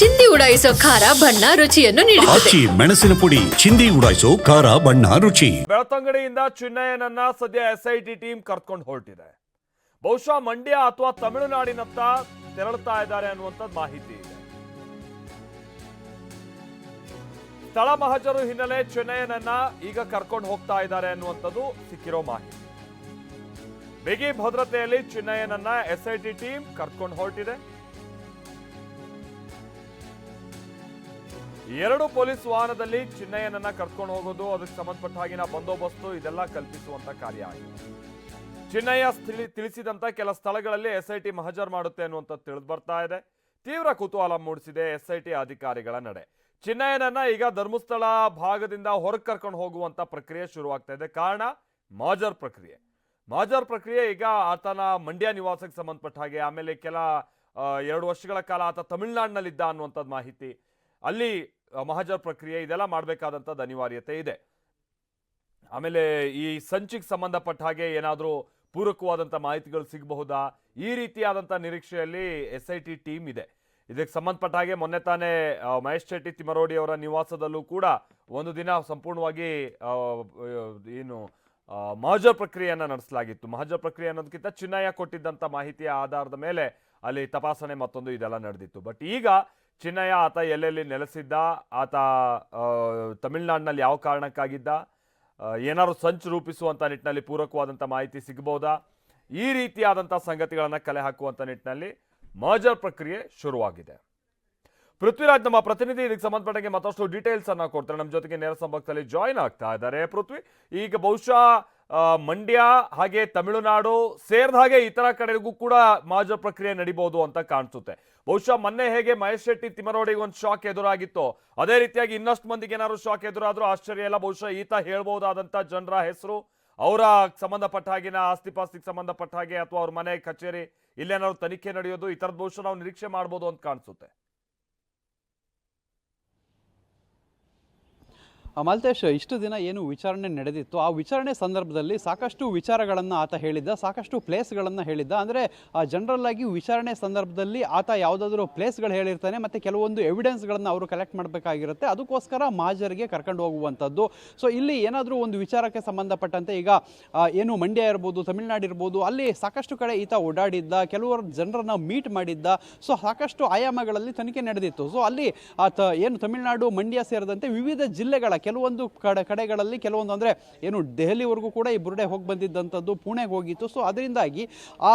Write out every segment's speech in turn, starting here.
ಚಿಂದಿ ಉಡಾಯಿಸೋ ಖಾರ ಬಣ್ಣ ರುಚಿಯನ್ನು ನೀಡುತ್ತದೆ. ಆಚಿ ಮೆಣಸಿನ ಪುಡಿ ಚಿಂದಿ ಉಡಾಯಿಸೋ ಖಾರ ಬಣ್ಣ ರುಚಿ. ಬೆಳತಂಗಡಿಯಿಂದ ಚಿನ್ನಯ್ಯನನ್ನ ಸದ್ಯ ಎಸ್ಐಟಿ ಟೀಮ್ ಕರ್ಕೊಂಡು ಹೊರಟಿದೆ. ಬಹುಶಃ ಮಂಡ್ಯ ಅಥವಾ ತಮಿಳುನಾಡಿನತ್ತ ತೆರಳುತ್ತಾ ಇದ್ದಾರೆ ಅನ್ನುವಂಥದ್ದು ಮಾಹಿತಿ ಇದೆ. ಸ್ಥಳ ಮಹಜರು ಹಿನ್ನೆಲೆ ಚೆನ್ನಯ್ಯನನ್ನ ಈಗ ಕರ್ಕೊಂಡು ಹೋಗ್ತಾ ಇದ್ದಾರೆ ಅನ್ನುವಂಥದ್ದು ಸಿಕ್ಕಿರೋ ಮಾಹಿತಿ. ಬಿಗಿ ಭದ್ರತೆಯಲ್ಲಿ ಚಿನ್ನಯ್ಯನನ್ನ ಎಸ್ಐಟಿ ಟೀಮ್ ಕರ್ಕೊಂಡು ಹೊರಟಿದೆ. ಎರಡು ಪೊಲೀಸ್ ವಾಹನದಲ್ಲಿ ಚಿನ್ನಯ್ಯನನ್ನ ಕರ್ಕೊಂಡು ಹೋಗೋದು, ಅದಕ್ಕೆ ಸಂಬಂಧಪಟ್ಟ ಹಾಗಿನ ಬಂದೋಬಸ್ತು, ಇದೆಲ್ಲ ಕಲ್ಪಿಸುವಂತ ಕಾರ್ಯ ಆಗಿದೆ. ಚಿನ್ನಯ್ಯ ತಿಳಿಸಿದಂತ ಕೆಲ ಸ್ಥಳಗಳಲ್ಲಿ ಎಸ್ಐಟಿ ಮಹಜರ್ ಮಾಡುತ್ತೆ ಅನ್ನುವಂತ ತಿಳಿದು ಬರ್ತಾ ಇದೆ. ತೀವ್ರ ಕುತೂಹಲ ಮೂಡಿಸಿದೆ ಎಸ್ಐಟಿ ಅಧಿಕಾರಿಗಳ ನಡೆ. ಚಿನ್ನಯ್ಯನನ್ನ ಈಗ ಧರ್ಮಸ್ಥಳ ಭಾಗದಿಂದ ಹೊರಗೆ ಕರ್ಕೊಂಡು ಹೋಗುವಂತ ಪ್ರಕ್ರಿಯೆ ಶುರುವಾಗ್ತಾ ಇದೆ. ಕಾರಣ, ಮಾಜರ್ ಪ್ರಕ್ರಿಯೆ. ಮಾಜರ್ ಪ್ರಕ್ರಿಯೆ ಈಗ ಆತನ ಮಂಡ್ಯ ನಿವಾಸಕ್ಕೆ ಸಂಬಂಧಪಟ್ಟ ಹಾಗೆ, ಆಮೇಲೆ ಕೆಲ ಎರಡು ವರ್ಷಗಳ ಕಾಲ ಆತ ತಮಿಳುನಾಡಿನಲ್ಲಿದ್ದ ಅನ್ನುವಂಥದ್ದು ಮಾಹಿತಿ. ಅಲ್ಲಿ ಮಹಜರ್ ಪ್ರಕ್ರಿಯೆ ಇದೆಲ್ಲ ಮಾಡಬೇಕಾದಂಥದ್ದು ಅನಿವಾರ್ಯತೆ ಇದೆ. ಆಮೇಲೆ ಈ ಸಂಚಿಗೆ ಸಂಬಂಧಪಟ್ಟ ಹಾಗೆ ಏನಾದರೂ ಪೂರಕವಾದಂಥ ಮಾಹಿತಿಗಳು ಸಿಗಬಹುದಾ? ಈ ರೀತಿಯಾದಂಥ ನಿರೀಕ್ಷೆಯಲ್ಲಿ ಎಸ್ ಐ ಟಿ ಟೀಮ್ ಇದೆ. ಇದಕ್ಕೆ ಸಂಬಂಧಪಟ್ಟ ಹಾಗೆ ಮೊನ್ನೆ ತಾನೇ ಮಹೇಶ್ ಶೆಟ್ಟಿ ತಿಮರೋಡಿ ಅವರ ನಿವಾಸದಲ್ಲೂ ಕೂಡ ಒಂದು ದಿನ ಸಂಪೂರ್ಣವಾಗಿ ಏನು ಮಹಜರ್ ಪ್ರಕ್ರಿಯೆಯನ್ನು ನಡೆಸಲಾಗಿತ್ತು. ಮಹಜರ್ ಪ್ರಕ್ರಿಯೆ ಅನ್ನೋದಕ್ಕಿಂತ ಚಿನ್ನಯ್ಯ ಕೊಟ್ಟಿದ್ದಂಥ ಮಾಹಿತಿಯ ಆಧಾರದ ಮೇಲೆ ಅಲ್ಲಿ ತಪಾಸಣೆ ಮತ್ತೊಂದು ಇದೆಲ್ಲ ನಡೆದಿತ್ತು. ಬಟ್ ಈಗ ಚಿನ್ನಯ್ಯ ಆತ ಎಲ್ಲೆಲ್ಲಿ ನೆಲೆಸಿದ್ದ? ಆತ ತಮಿಳ್ನಾಡಿನಲ್ಲಿ ಯಾವ ಕಾರಣಕ್ಕಾಗಿದ್ದ? ಏನಾದ್ರು ಸಂಚು ರೂಪಿಸುವಂಥ ನಿಟ್ಟಿನಲ್ಲಿ ಪೂರಕವಾದಂಥ ಮಾಹಿತಿ ಸಿಗಬಹುದಾ? ಈ ರೀತಿಯಾದಂಥ ಸಂಗತಿಗಳನ್ನು ಕಲೆ ಹಾಕುವಂಥ ನಿಟ್ಟಿನಲ್ಲಿ ಮರ್ಜರ್ ಪ್ರಕ್ರಿಯೆ ಶುರುವಾಗಿದೆ. ಪೃಥ್ವಿರಾಜ್ ನಮ್ಮ ಪ್ರತಿನಿಧಿ, ಇದಕ್ಕೆ ಸಂಬಂಧಪಟ್ಟಂಗೆ ಮತ್ತಷ್ಟು ಡೀಟೇಲ್ಸ್ ಅನ್ನ ಕೊಡ್ತಾರೆ. ನಮ್ಮ ಜೊತೆಗೆ ನೇರ ಸಂಪರ್ಕದಲ್ಲಿ ಜಾಯಿನ್ ಆಗ್ತಾ ಇದ್ದಾರೆ ಪೃಥ್ವಿ. ಈಗ ಬಹುಶಃ ಮಂಡ್ಯ, ಹಾಗೆ ತಮಿಳುನಾಡು ಸೇರಿದ ಹಾಗೆ ಇತರ ಕಡೆಗೂ ಕೂಡ ಮಾಜರ್ ಪ್ರಕ್ರಿಯೆ ನಡಿಬಹುದು ಅಂತ ಕಾಣಿಸುತ್ತೆ. ಬಹುಶಃ ಮೊನ್ನೆ ಹೇಗೆ ಮಹೇಶ್ ಶೆಟ್ಟಿ ತಿಮರೋಡಿಗೆ ಒಂದು ಶಾಕ್ ಎದುರಾಗಿತ್ತು, ಅದೇ ರೀತಿಯಾಗಿ ಇನ್ನಷ್ಟು ಮಂದಿಗೆ ಏನಾದ್ರು ಶಾಕ್ ಎದುರಾದ್ರೂ ಆಶ್ಚರ್ಯ ಇಲ್ಲ. ಬಹುಶಃ ಈತ ಹೇಳ್ಬಹುದಾದಂತ ಜನರ ಹೆಸರು, ಅವರ ಸಂಬಂಧಪಟ್ಟ ಹಾಗಿನ ಆಸ್ತಿ ಪಾಸ್ತಿಗೆ ಸಂಬಂಧಪಟ್ಟ ಹಾಗೆ, ಅಥವಾ ಅವ್ರ ಮನೆ, ಕಚೇರಿ, ಇಲ್ಲೇನಾದ್ರು ತನಿಖೆ ನಡೆಯೋದು, ಈ ಥರದ್ದು ಬಹುಶಃ ನಾವು ನಿರೀಕ್ಷೆ ಮಾಡ್ಬೋದು ಅಂತ ಕಾಣಿಸುತ್ತೆ. ಮಾಲ್ತೇಶ್ ಇಷ್ಟು ದಿನ ಏನು ವಿಚಾರಣೆ ನಡೆದಿತ್ತು? ಆ ವಿಚಾರಣೆ ಸಂದರ್ಭದಲ್ಲಿ ಸಾಕಷ್ಟು ವಿಚಾರಗಳನ್ನು ಆತ ಹೇಳಿದ್ದ, ಸಾಕಷ್ಟು ಪ್ಲೇಸ್ಗಳನ್ನು ಹೇಳಿದ್ದ. ಅಂದರೆ ಜನರಲ್ ಆಗಿ ವಿಚಾರಣೆ ಸಂದರ್ಭದಲ್ಲಿ ಆತ ಯಾವುದಾದ್ರೂ ಪ್ಲೇಸ್ಗಳು ಹೇಳಿರ್ತಾನೆ, ಮತ್ತು ಕೆಲವೊಂದು ಎವಿಡೆನ್ಸ್ಗಳನ್ನು ಅವರು ಕಲೆಕ್ಟ್ ಮಾಡಬೇಕಾಗಿರುತ್ತೆ. ಅದಕ್ಕೋಸ್ಕರ ಮಾಜರಿಗೆ ಕರ್ಕೊಂಡು ಹೋಗುವಂಥದ್ದು. ಸೊ ಇಲ್ಲಿ ಏನಾದರೂ ಒಂದು ವಿಚಾರಕ್ಕೆ ಸಂಬಂಧಪಟ್ಟಂತೆ ಈಗ ಏನು ಮಂಡ್ಯ ಇರ್ಬೋದು, ತಮಿಳ್ನಾಡು ಇರ್ಬೋದು, ಅಲ್ಲಿ ಸಾಕಷ್ಟು ಕಡೆ ಈತ ಓಡಾಡಿದ್ದ, ಕೆಲವರು ಜನರನ್ನು ಮೀಟ್ ಮಾಡಿದ್ದ. ಸೊ ಸಾಕಷ್ಟು ಆಯಾಮಗಳಲ್ಲಿ ತನಿಖೆ ನಡೆದಿತ್ತು. ಸೊ ಅಲ್ಲಿ ಆತ ಏನು ತಮಿಳುನಾಡು, ಮಂಡ್ಯ ಸೇರಿದಂತೆ ವಿವಿಧ ಜಿಲ್ಲೆಗಳ ಕೆಲವೊಂದು ಕಡೆ ಕಡೆಗಳಲ್ಲಿ ಕೆಲವೊಂದು ಅಂದರೆ ಏನು ದೆಹಲಿವರೆಗೂ ಕೂಡ ಈ ಬುರುಡೆ ಹೋಗಿ ಬಂದಿದ್ದಂಥದ್ದು ಪುಣೆಗೆ ಹೋಗಿತ್ತು. ಸೊ ಅದರಿಂದಾಗಿ ಆ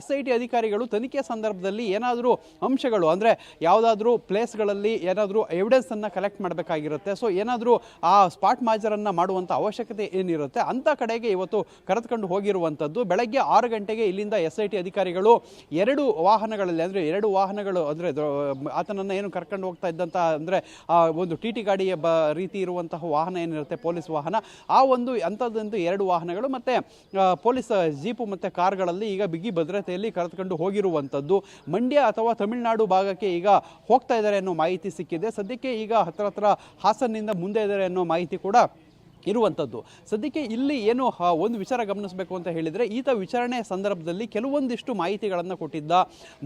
ಎಸ್ ಐ ಟಿ ಅಧಿಕಾರಿಗಳು ತನಿಖೆ ಸಂದರ್ಭದಲ್ಲಿ ಏನಾದರೂ ಅಂಶಗಳು ಅಂದರೆ ಯಾವುದಾದ್ರೂ ಪ್ಲೇಸ್ಗಳಲ್ಲಿ ಏನಾದರೂ ಎವಿಡೆನ್ಸನ್ನು ಕಲೆಕ್ಟ್ ಮಾಡಬೇಕಾಗಿರುತ್ತೆ. ಸೊ ಏನಾದರೂ ಆ ಸ್ಪಾಟ್ ಮಾಜರನ್ನು ಮಾಡುವಂಥ ಅವಶ್ಯಕತೆ ಏನಿರುತ್ತೆ ಅಂಥ ಕಡೆಗೆ ಇವತ್ತು ಕರೆದುಕೊಂಡು ಹೋಗಿರುವಂಥದ್ದು. ಬೆಳಗ್ಗೆ ಆರು ಗಂಟೆಗೆ ಇಲ್ಲಿಂದ ಎಸ್ ಐ ಟಿ ಅಧಿಕಾರಿಗಳು ಎರಡು ವಾಹನಗಳಲ್ಲಿ ಅಂದರೆ ಎರಡು ವಾಹನಗಳು ಅಂದರೆ ಆತನನ್ನು ಏನು ಕರ್ಕೊಂಡು ಹೋಗ್ತಾ ಇದ್ದಂಥ ಅಂದರೆ ಒಂದು ಟಿ ಟಿ ಗಾಡಿಯ ಬ, ರೀತಿ ಇರುವಂತಹ ವಾಹನ ಏನಿರುತ್ತೆ, ಪೊಲೀಸ್ ವಾಹನ, ಆ ಒಂದು ಅಂಥದ್ದೊಂದು ಎರಡು ವಾಹನಗಳು ಮತ್ತು ಪೊಲೀಸ್ ಜೀಪು ಮತ್ತು ಕಾರ್ಗಳಲ್ಲಿ ಈಗ ಬಿಗಿ ಭದ್ರತೆಯಲ್ಲಿ ಕರೆದುಕೊಂಡು ಹೋಗಿರುವಂಥದ್ದು ಮಂಡ್ಯ ಅಥವಾ ತಮಿಳುನಾಡು ಭಾಗಕ್ಕೆ ಈಗ ಹೋಗ್ತಾ ಇದ್ದಾರೆ ಅನ್ನೋ ಮಾಹಿತಿ ಸಿಕ್ಕಿದೆ. ಸದ್ಯಕ್ಕೆ ಈಗ ಹತ್ರ ಹತ್ರ ಹಾಸನ್ನಿಂದ ಮುಂದೆ ಇದ್ದಾರೆ ಅನ್ನೋ ಮಾಹಿತಿ ಕೂಡ ಇರುವಂಥದ್ದು. ಸದ್ಯಕ್ಕೆ ಇಲ್ಲಿ ಏನು ಒಂದು ವಿಚಾರ ಗಮನಿಸಬೇಕು ಅಂತ ಹೇಳಿದರೆ, ಈತ ವಿಚಾರಣೆ ಸಂದರ್ಭದಲ್ಲಿ ಕೆಲವೊಂದಿಷ್ಟು ಮಾಹಿತಿಗಳನ್ನು ಕೊಟ್ಟಿದ್ದ,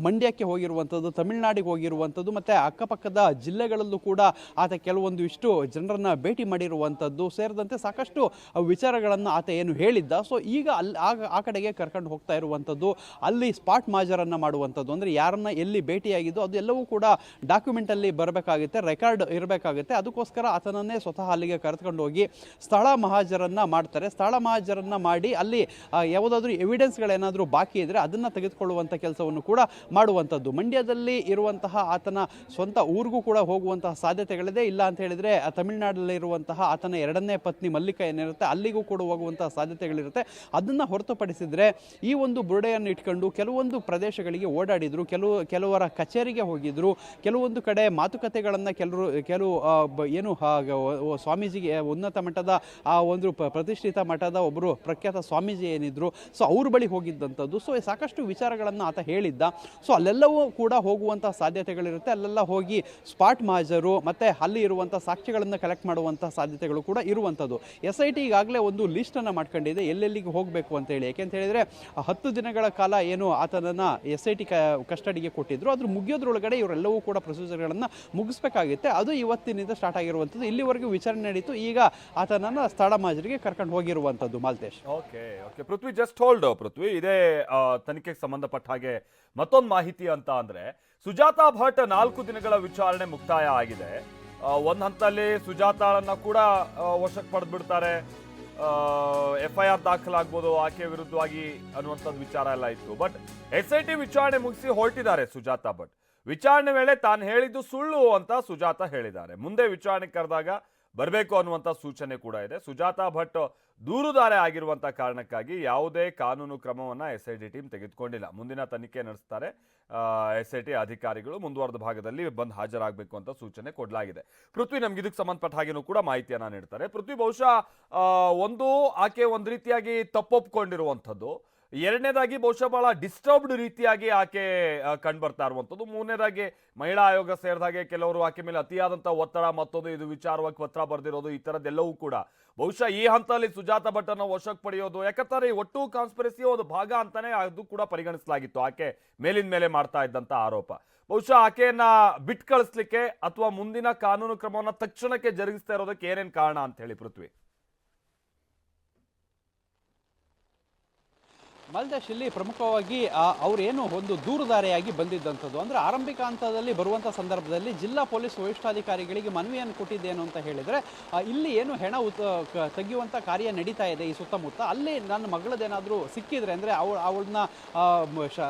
ಮಂಡ್ಯಕ್ಕೆ ಹೋಗಿರುವಂಥದ್ದು, ತಮಿಳುನಾಡಿಗೆ ಹೋಗಿರುವಂಥದ್ದು, ಮತ್ತು ಅಕ್ಕಪಕ್ಕದ ಜಿಲ್ಲೆಗಳಲ್ಲೂ ಕೂಡ ಆತ ಕೆಲವೊಂದು ಇಷ್ಟು ಜನರನ್ನು ಭೇಟಿ ಮಾಡಿರುವಂಥದ್ದು ಸೇರಿದಂತೆ ಸಾಕಷ್ಟು ವಿಚಾರಗಳನ್ನು ಆತ ಏನು ಹೇಳಿದ್ದ. ಸೊ ಈಗ ಅಲ್ಲಿ, ಆ- ಆ ಕಡೆಗೆ ಕರ್ಕೊಂಡು ಹೋಗ್ತಾ ಇರುವಂಥದ್ದು, ಅಲ್ಲಿ ಸ್ಪಾಟ್ ಮಾಜರನ್ನು ಮಾಡುವಂಥದ್ದು, ಅಂದರೆ ಯಾರನ್ನ ಎಲ್ಲಿ ಭೇಟಿಯಾಗಿದ್ದು, ಅದು ಎಲ್ಲವೂ ಕೂಡ ಡಾಕ್ಯುಮೆಂಟಲ್ಲಿ ಬರಬೇಕಾಗುತ್ತೆ ರೆಕಾರ್ಡ್ ಇರಬೇಕಾಗುತ್ತೆ. ಅದಕ್ಕೋಸ್ಕರ ಆತನನ್ನೇ ಸ್ವತಃ ಅಲ್ಲಿಗೆ ಕರೆದುಕೊಂಡು ಹೋಗಿ ಸ್ಥಳ ಮಹಾಜರನ್ನ ಮಾಡ್ತಾರೆ. ಸ್ಥಳ ಮಹಾಜರನ್ನ ಮಾಡಿ ಅಲ್ಲಿ ಯಾವುದಾದ್ರೂ ಎವಿಡೆನ್ಸ್ಗಳೇನಾದರೂ ಬಾಕಿ ಇದ್ದರೆ ಅದನ್ನು ತೆಗೆದುಕೊಳ್ಳುವಂಥ ಕೆಲಸವನ್ನು ಕೂಡ ಮಾಡುವಂಥದ್ದು. ಮಂಡ್ಯದಲ್ಲಿ ಇರುವಂತಹ ಆತನ ಸ್ವಂತ ಊರಿಗೂ ಕೂಡ ಹೋಗುವಂತಹ ಸಾಧ್ಯತೆಗಳಿದೆ. ಇಲ್ಲ ಅಂತ ಹೇಳಿದರೆ, ಆ, ತಮಿಳುನಾಡಲ್ಲಿ ಇರುವಂತಹ ಆತನ ಎರಡನೇ ಪತ್ನಿ ಮಲ್ಲಿಕ ಏನಿರುತ್ತೆ ಅಲ್ಲಿಗೂ ಕೂಡ ಹೋಗುವಂತಹ ಸಾಧ್ಯತೆಗಳಿರುತ್ತೆ. ಅದನ್ನು ಹೊರತುಪಡಿಸಿದರೆ, ಈ ಒಂದು ಬುರುಡೆಯನ್ನು ಇಟ್ಕೊಂಡು ಕೆಲವೊಂದು ಪ್ರದೇಶಗಳಿಗೆ ಓಡಾಡಿದ್ರು. ಕೆಲವು, ಕೆಲವರ ಕಚೇರಿಗೆ ಹೋಗಿದ್ರು. ಕೆಲವೊಂದು ಕಡೆ ಮಾತುಕತೆಗಳನ್ನು ಕೆಲವರು, ಕೆಲವು ಏನು ಸ್ವಾಮೀಜಿಗೆ ಉನ್ನತ ಮಟ್ಟದ ಆ ಒಂದು ಪ್ರತಿಷ್ಠಿತ ಮಠದ ಒಬ್ಬರು ಪ್ರಖ್ಯಾತ ಸ್ವಾಮೀಜಿ ಏನಿದ್ರು, ಸೊ ಅವ್ರ ಬಳಿ ಹೋಗಿದ್ದಂಥದ್ದು. ಸೊ ಸಾಕಷ್ಟು ವಿಚಾರಗಳನ್ನು ಆತ ಹೇಳಿದ್ದ. ಸೊ ಅಲ್ಲೆಲ್ಲವೂ ಕೂಡ ಹೋಗುವಂಥ ಸಾಧ್ಯತೆಗಳಿರುತ್ತೆ. ಅಲ್ಲೆಲ್ಲ ಹೋಗಿ ಸ್ಪಾಟ್ ಮಾಜರು ಮತ್ತು ಅಲ್ಲಿ ಇರುವಂಥ ಸಾಕ್ಷಿಗಳನ್ನು ಕಲೆಕ್ಟ್ ಮಾಡುವಂಥ ಸಾಧ್ಯತೆಗಳು ಕೂಡ ಇರುವಂಥದ್ದು. ಎಸ್ ಐ ಟಿ ಈಗಾಗಲೇ ಒಂದು ಲಿಸ್ಟನ್ನು ಮಾಡ್ಕೊಂಡಿದೆ. ಎಲ್ಲೆಲ್ಲಿಗೆ ಹೋಗಬೇಕು ಅಂತ ಹೇಳಿ. ಯಾಕೆಂತ ಹೇಳಿದರೆ ಹತ್ತು ದಿನಗಳ ಕಾಲ ಏನು ಆತನನ್ನು ಎಸ್ ಐ ಟಿ ಕಸ್ಟಡಿಗೆ ಕೊಟ್ಟಿದ್ರು. ಅದ್ರ ಮುಗಿಯೋದ್ರೊಳಗಡೆ ಇವರೆಲ್ಲವೂ ಕೂಡ ಪ್ರೊಸೀಜರ್ಗಳನ್ನು ಮುಗಿಸ್ಬೇಕಾಗಿತ್ತೆ. ಅದು ಇವತ್ತಿನಿಂದ ಸ್ಟಾರ್ಟ್ ಆಗಿರುವಂಥದ್ದು. ಇಲ್ಲಿವರೆಗೂ ವಿಚಾರಣೆ ನಡೀತು. ಈಗ ಆತನನ್ನು ಸ್ಥಳ ಮಾಜರಿಗೆ ಕರ್ಕೊಂಡು ಹೋಗಿರುವಂತದ್ದು Malthesh. Okay okay. Prithvi just hold Prithvi. ಇದೇ ತನಿಖೆಗೆ ಸಂಬಂಧಪಟ್ಟ ಹಾಗೆ ಮತ್ತೊಂದು ಮಾಹಿತಿ ಅಂತ ಅಂದ್ರೆ, ಸುಜಾತಾ ಭಟ್ ನಾಲ್ಕು ದಿನಗಳ ವಿಚಾರಣೆ ಮುಕ್ತಾಯ ಆಗಿದೆ. ಒಂದ್ ಹಂತದಲ್ಲಿ ಸುಜಾತಾಳನ್ನ ಕೂಡ ವಶಕ್ಕೆ ಪಡೆದು ಬಿಡ್ತಾರೆ ಎಫ್ ಐ ಆರ್ ದಾಖಲಾಗ್ಬೋದು, ಆಕೆ ವಿರುದ್ಧವಾಗಿ ಅನ್ನುವಂಥದ್ದು ವಿಚಾರ ಎಲ್ಲ ಇತ್ತು. ಬಟ್ ಎಸ್ ಐ ಟಿ ವಿಚಾರಣೆ ಮುಗಿಸಿ ಹೊರಟಿದ್ದಾರೆ ಸುಜಾತಾ ಭಟ್. ವಿಚಾರಣೆ ವೇಳೆ ತಾನು ಹೇಳಿದ್ದು ಸುಳ್ಳು ಅಂತ ಸುಜಾತಾ ಹೇಳಿದ್ದಾರೆ. ಮುಂದೆ ವಿಚಾರಣೆ ಕರೆದಾಗ ಬರಬೇಕು ಅನ್ನುವಂಥ ಸೂಚನೆ ಕೂಡ ಇದೆ. ಸುಜಾತಾ ಭಟ್ ದೂರುದಾರೆ ಆಗಿರುವಂಥ ಕಾರಣಕ್ಕಾಗಿ ಯಾವುದೇ ಕಾನೂನು ಕ್ರಮವನ್ನು ಎಸ್ ಐ ಟಿ ಟೀಮ್ ತೆಗೆದುಕೊಂಡಿಲ್ಲ. ಮುಂದಿನ ತನಿಖೆ ನಡೆಸ್ತಾರೆ. ಎಸ್ ಐ ಟಿ ಅಧಿಕಾರಿಗಳು ಮುಂದುವರೆದ ಭಾಗದಲ್ಲಿ ಬಂದು ಹಾಜರಾಗಬೇಕು ಅಂತ ಸೂಚನೆ ಕೊಡಲಾಗಿದೆ. ಪೃಥ್ವಿ, ನಮ್ಗೆ ಇದಕ್ಕೆ ಸಂಬಂಧಪಟ್ಟ ಹಾಗೆನೂ ಕೂಡ ಮಾಹಿತಿಯನ್ನು ನೀಡ್ತಾರೆ. ಪೃಥ್ವಿ, ಬಹುಶಃ ಒಂದು, ಆಕೆ ಒಂದು ರೀತಿಯಾಗಿ ತಪ್ಪೊಪ್ಕೊಂಡಿರುವಂಥದ್ದು. ಎರಡನೇದಾಗಿ ಬಹುಶಃ ಬಹಳ ಡಿಸ್ಟರ್ಬ್ಡ್ ರೀತಿಯಾಗಿ ಆಕೆ ಕಂಡು ಬರ್ತಾ ಇರುವಂಥದ್ದು. ಮೂರನೇದಾಗಿ ಮಹಿಳಾ ಆಯೋಗ ಸೇರಿದ ಹಾಗೆ ಕೆಲವರು ಆಕೆ ಮೇಲೆ ಅತಿಯಾದಂಥ ಒತ್ತಡ ಮತ್ತೊಂದು ಇದು ವಿಚಾರವಾಗಿ ಪತ್ರ ಬರೆದಿರೋದು, ಈ ಥರದ್ದೆಲ್ಲವೂ ಕೂಡ. ಬಹುಶಃ ಈ ಹಂತದಲ್ಲಿ ಸುಜಾತ ಭಟ್ಟನ್ನು ವಶಕ್ಕೆ ಪಡೆಯೋದು ಯಾಕಂದ್ರೆ ಈ ಒಟ್ಟು ಕಾನ್ಸ್ಪಿರಸಿಯ ಒಂದು ಭಾಗ ಅಂತಾನೆ ಅದು ಕೂಡ ಪರಿಗಣಿಸಲಾಗಿತ್ತು ಆಕೆ ಮೇಲಿನ ಮೇಲೆ ಮಾಡ್ತಾ ಇದ್ದಂಥ ಆರೋಪ. ಬಹುಶಃ ಆಕೆಯನ್ನ ಬಿಟ್ ಕಳಿಸ್ಲಿಕ್ಕೆ ಅಥವಾ ಮುಂದಿನ ಕಾನೂನು ಕ್ರಮವನ್ನು ತಕ್ಷಣಕ್ಕೆ ಜರುಗಿಸ್ತಾ ಇರೋದಕ್ಕೆ ಏನೇನು ಕಾರಣ ಅಂತ ಹೇಳಿ ಪೃಥ್ವಿ. ಮಲ್ದೇಶ್ ಇಲ್ಲಿ ಪ್ರಮುಖವಾಗಿ ಅವರೇನು ಒಂದು ದೂರುದಾರಿಯಾಗಿ ಬಂದಿದ್ದಂಥದ್ದು. ಅಂದರೆ ಆರಂಭಿಕ ಹಂತದಲ್ಲಿ ಬರುವಂಥ ಸಂದರ್ಭದಲ್ಲಿ ಜಿಲ್ಲಾ ಪೊಲೀಸ್ ವರಿಷ್ಠಾಧಿಕಾರಿಗಳಿಗೆ ಮನವಿಯನ್ನು ಕೊಟ್ಟಿದ್ದೇನು ಅಂತ ಹೇಳಿದರೆ ಇಲ್ಲಿ ಏನು ಹೆಣ ಉತ್ ತೆಗೆಯುವಂಥ ಕಾರ್ಯ ನಡೀತಾ ಇದೆ ಈ ಸುತ್ತಮುತ್ತ. ಅಲ್ಲಿ ನನ್ನ ಮಗಳದೇನಾದರೂ ಸಿಕ್ಕಿದ್ರೆ ಅಂದರೆ ಅವಳ, ಅವಳನ್ನ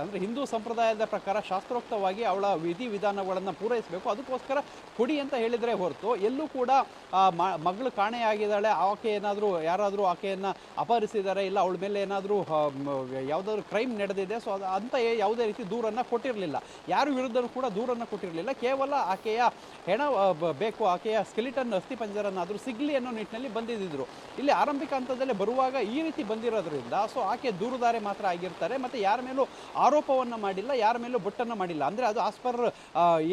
ಅಂದರೆ ಹಿಂದೂ ಸಂಪ್ರದಾಯದ ಪ್ರಕಾರ ಶಾಸ್ತ್ರೋಕ್ತವಾಗಿ ಅವಳ ವಿಧಿ ವಿಧಾನಗಳನ್ನು ಪೂರೈಸಬೇಕು. ಅದಕ್ಕೋಸ್ಕರ ಕೊಡಿ ಅಂತ ಹೇಳಿದರೆ ಹೊರತು, ಎಲ್ಲೂ ಕೂಡ ಮಗಳು ಕಾಣೆಯಾಗಿದ್ದಾಳೆ, ಆಕೆ ಏನಾದರೂ, ಯಾರಾದರೂ ಆಕೆಯನ್ನು ಅಪಹರಿಸಿದ್ದಾರೆ ಇಲ್ಲ ಅವಳ ಮೇಲೆ ಏನಾದರೂ ಯಾವುದಾದ್ರೂ ಕ್ರೈಮ್ ನಡೆದಿದೆ ಸೊ ಅದು ಅಂತ ಯಾವುದೇ ರೀತಿ ದೂರನ್ನು ಕೊಟ್ಟಿರಲಿಲ್ಲ. ಯಾರ ವಿರುದ್ಧನೂ ಕೂಡ ದೂರನ್ನು ಕೊಟ್ಟಿರಲಿಲ್ಲ. ಕೇವಲ ಆಕೆಯ ಹೆಣ ಬೇಕು, ಆಕೆಯ ಸ್ಕೆಲಿಟನ್ ಅಸ್ಥಿಪಂಜರನಾದರೂ ಸಿಗಲಿ ಅನ್ನೋ ನಿಟ್ಟಿನಲ್ಲಿ ಬಂದಿದ್ದರು ಇಲ್ಲಿ ಆರಂಭಿಕ ಹಂತದಲ್ಲಿ ಬರುವಾಗ ಈ ರೀತಿ ಬಂದಿರೋದ್ರಿಂದ ಸೊ ಆಕೆ ದೂರುದಾರೆ ಮಾತ್ರ ಆಗಿರ್ತಾರೆ, ಮತ್ತು ಯಾರ ಮೇಲೂ ಆರೋಪವನ್ನು ಮಾಡಿಲ್ಲ, ಯಾರ ಮೇಲೂ ಬೊಟ್ಟನ್ನು ಮಾಡಿಲ್ಲ. ಅಂದರೆ ಅದು ಆಸ್ ಪರ್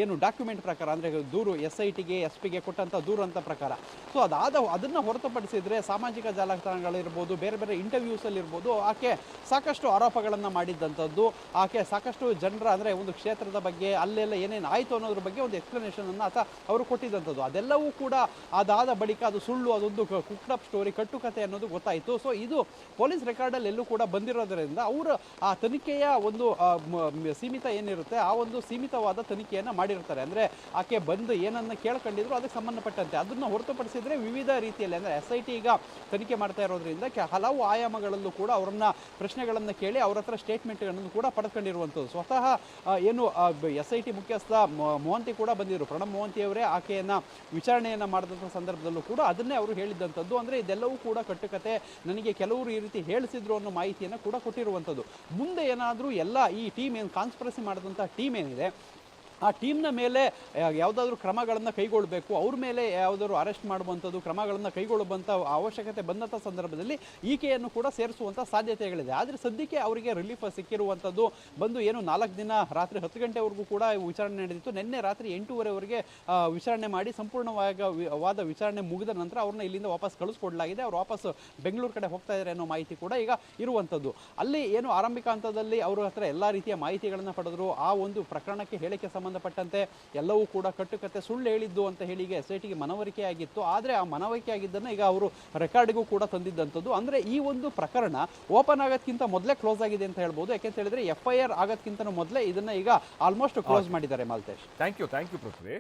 ಏನು ಡಾಕ್ಯುಮೆಂಟ್ ಪ್ರಕಾರ, ಅಂದರೆ ದೂರು ಎಸ್ ಐ ಟಿಗೆ ಎಸ್ ಪಿಗೆ ಕೊಟ್ಟಂಥ ದೂರು ಅಂತ ಪ್ರಕಾರ. ಸೊ ಅದಾದ, ಅದನ್ನು ಹೊರತುಪಡಿಸಿದರೆ ಸಾಮಾಜಿಕ ಜಾಲತಾಣಗಳಿರ್ಬೋದು, ಬೇರೆ ಬೇರೆ ಇಂಟರ್ವ್ಯೂಸಲ್ಲಿರ್ಬೋದು ಆಕೆ ಸಾಕಷ್ಟು ಆರೋಪಗಳನ್ನು ಮಾಡಿದ್ದಂಥದ್ದು. ಆಕೆ ಸಾಕಷ್ಟು ಜನರ ಅಂದರೆ ಒಂದು ಕ್ಷೇತ್ರದ ಬಗ್ಗೆ, ಅಲ್ಲೆಲ್ಲ ಏನೇನು ಆಯಿತು ಅನ್ನೋದ್ರ ಬಗ್ಗೆ ಒಂದು ಎಕ್ಸ್ಪ್ಲನೇಷನನ್ನು ಆತ ಅವರು ಕೊಟ್ಟಿದ್ದಂಥದ್ದು. ಅದೆಲ್ಲವೂ ಕೂಡ ಅದಾದ ಬಳಿಕ ಅದು ಸುಳ್ಳು, ಅದೊಂದು ಕುಕ್ಡಪ್ ಸ್ಟೋರಿ ಕಟ್ಟುಕತೆ ಅನ್ನೋದು ಗೊತ್ತಾಯಿತು. ಸೊ ಇದು ಪೊಲೀಸ್ ರೆಕಾರ್ಡಲ್ಲಿ ಎಲ್ಲೂ ಕೂಡ ಬಂದಿರೋದರಿಂದ ಅವರು ಆ ತನಿಖೆಯ ಒಂದು ಸೀಮಿತ ಏನಿರುತ್ತೆ, ಆ ಒಂದು ಸೀಮಿತವಾದ ತನಿಖೆಯನ್ನು ಮಾಡಿರ್ತಾರೆ. ಅಂದರೆ ಆಕೆ ಬಂದು ಏನನ್ನ ಕೇಳ್ಕೊಂಡಿದ್ರು ಅದಕ್ಕೆ ಸಂಬಂಧಪಟ್ಟಂತೆ. ಅದನ್ನು ಹೊರತುಪಡಿಸಿದ್ರೆ ವಿವಿಧ ರೀತಿಯಲ್ಲಿ ಅಂದರೆ ಎಸ್ ಐ ಟಿ ಈಗ ತನಿಖೆ ಮಾಡ್ತಾ ಇರೋದ್ರಿಂದ ಹಲವು ಆಯಾಮಗಳಲ್ಲೂ ಕೂಡ ಅವರನ್ನ ಪ್ರಶ್ನೆಗಳನ್ನು ಕೇಳಿ ಅವ್ರ ಹತ್ರ ಸ್ಟೇಟ್ಮೆಂಟ್ಗಳನ್ನು ಕೂಡ ಪಡೆದುಕೊಂಡಿರುವಂಥದ್ದು. ಸ್ವತಃ ಏನು ಎಸ್ ಐ ಟಿ ಮುಖ್ಯಸ್ಥ ಮೋಹಂತಿ ಕೂಡ ಬಂದಿದ್ದರು ಪ್ರಣಬ್ ಮೋಹಂತಿ ಅವರೇ ಆಕೆಯನ್ನು ವಿಚಾರಣೆಯನ್ನು ಮಾಡಿದಂಥ ಸಂದರ್ಭದಲ್ಲೂ ಕೂಡ ಅದನ್ನೇ ಅವರು ಹೇಳಿದ್ದಂಥದ್ದು. ಅಂದರೆ ಇದೆಲ್ಲವೂ ಕೂಡ ಕಟ್ಟುಕತೆ, ನನಗೆ ಕೆಲವರು ಈ ರೀತಿ ಹೇಳಿಸಿದ್ರು ಅನ್ನೋ ಮಾಹಿತಿಯನ್ನು ಕೂಡ ಕೊಟ್ಟಿರುವಂಥದ್ದು. ಮುಂದೆ ಏನಾದರೂ ಎಲ್ಲ ಈ ಟೀಮ್ ಏನು ಕಾನ್ಸ್ಪರಸಿ ಮಾಡಿದಂಥ ಟೀಮ್ ಏನಿದೆ ಆ ಟೀಮ್ನ ಮೇಲೆ ಯಾವುದಾದ್ರೂ ಕ್ರಮಗಳನ್ನು ಕೈಗೊಳ್ಳಬೇಕು ಅವ್ರ ಮೇಲೆ ಯಾವುದಾದ್ರು ಅರೆಸ್ಟ್ ಮಾಡುವಂಥದ್ದು, ಕ್ರಮಗಳನ್ನು ಕೈಗೊಳ್ಳುವಂಥ ಅವಶ್ಯಕತೆ ಬಂದಂಥ ಸಂದರ್ಭದಲ್ಲಿ ಈಕೆಯನ್ನು ಕೂಡ ಸೇರಿಸುವಂಥ ಸಾಧ್ಯತೆಗಳಿದೆ. ಆದರೆ ಸದ್ಯಕ್ಕೆ ಅವರಿಗೆ ರಿಲೀಫ್ ಸಿಕ್ಕಿರುವಂಥದ್ದು ಬಂದು ಏನು ನಾಲ್ಕು ದಿನ, ರಾತ್ರಿ ಹತ್ತು ಗಂಟೆವರೆಗೂ ಕೂಡ ವಿಚಾರಣೆ ನಡೆದಿತ್ತು. ನಿನ್ನೆ ರಾತ್ರಿ ಎಂಟೂವರೆವರೆಗೆ ವಿಚಾರಣೆ ಮಾಡಿ ಸಂಪೂರ್ಣವಾಗಿ ವಾದ ವಿಚಾರಣೆ ಮುಗಿದ ನಂತರ ಅವ್ರನ್ನ ಇಲ್ಲಿಂದ ವಾಪಸ್ ಕಳಿಸ್ಕೊಡ್ಲಾಗಿದೆ. ಅವ್ರು ವಾಪಸ್ ಬೆಂಗಳೂರು ಕಡೆ ಹೋಗ್ತಾ ಇದ್ದಾರೆ ಅನ್ನೋ ಮಾಹಿತಿ ಕೂಡ ಈಗ ಇರುವಂಥದ್ದು. ಅಲ್ಲಿ ಏನು ಆರಂಭಿಕ ಹಂತದಲ್ಲಿ ಅವರ ಹತ್ರ ಎಲ್ಲ ರೀತಿಯ ಮಾಹಿತಿಗಳನ್ನು ಪಡೆದ್ರು. ಆ ಒಂದು ಪ್ರಕರಣಕ್ಕೆ ಹೇಳಿಕೆ ಸಂಬಂಧಪಟ್ಟಂತೆ ಎಲ್ಲವೂ ಕೂಡ ಕಟ್ಟುಕತೆ ಸುಳ್ಳು ಹೇಳಿದ್ದು ಅಂತ ಹೇಳಿ ಈಗ ಎಸ್ ಐ ಟಿಗೆ ಮನವರಿಕೆ ಆಗಿತ್ತು. ಆದರೆ ಆ ಮನವರಿಕೆ ಆಗಿದ್ದನ್ನು ಈಗ ಅವರು ರೆಕಾರ್ಡ್ಗೂ ಕೂಡ ತಂದಿದ್ದಂಥದ್ದು. ಅಂದರೆ ಈ ಒಂದು ಪ್ರಕರಣ ಓಪನ್ ಆಗೋದಕ್ಕಿಂತ ಮೊದಲೇ ಕ್ಲೋಸ್ ಆಗಿದೆ ಅಂತ ಹೇಳ್ಬೋದು. ಯಾಕೆಂತ ಹೇಳಿದ್ರೆ ಎಫ್ ಐ ಆರ್ ಆಗೋದಕ್ಕಿಂತ ಮೊದಲೇ ಇದನ್ನ ಈಗ ಆಲ್ಮೋಸ್ಟ್ ಕ್ಲೋಸ್ ಮಾಡಿದ್ದಾರೆ Malthesh. Thank you thank you Prithvi.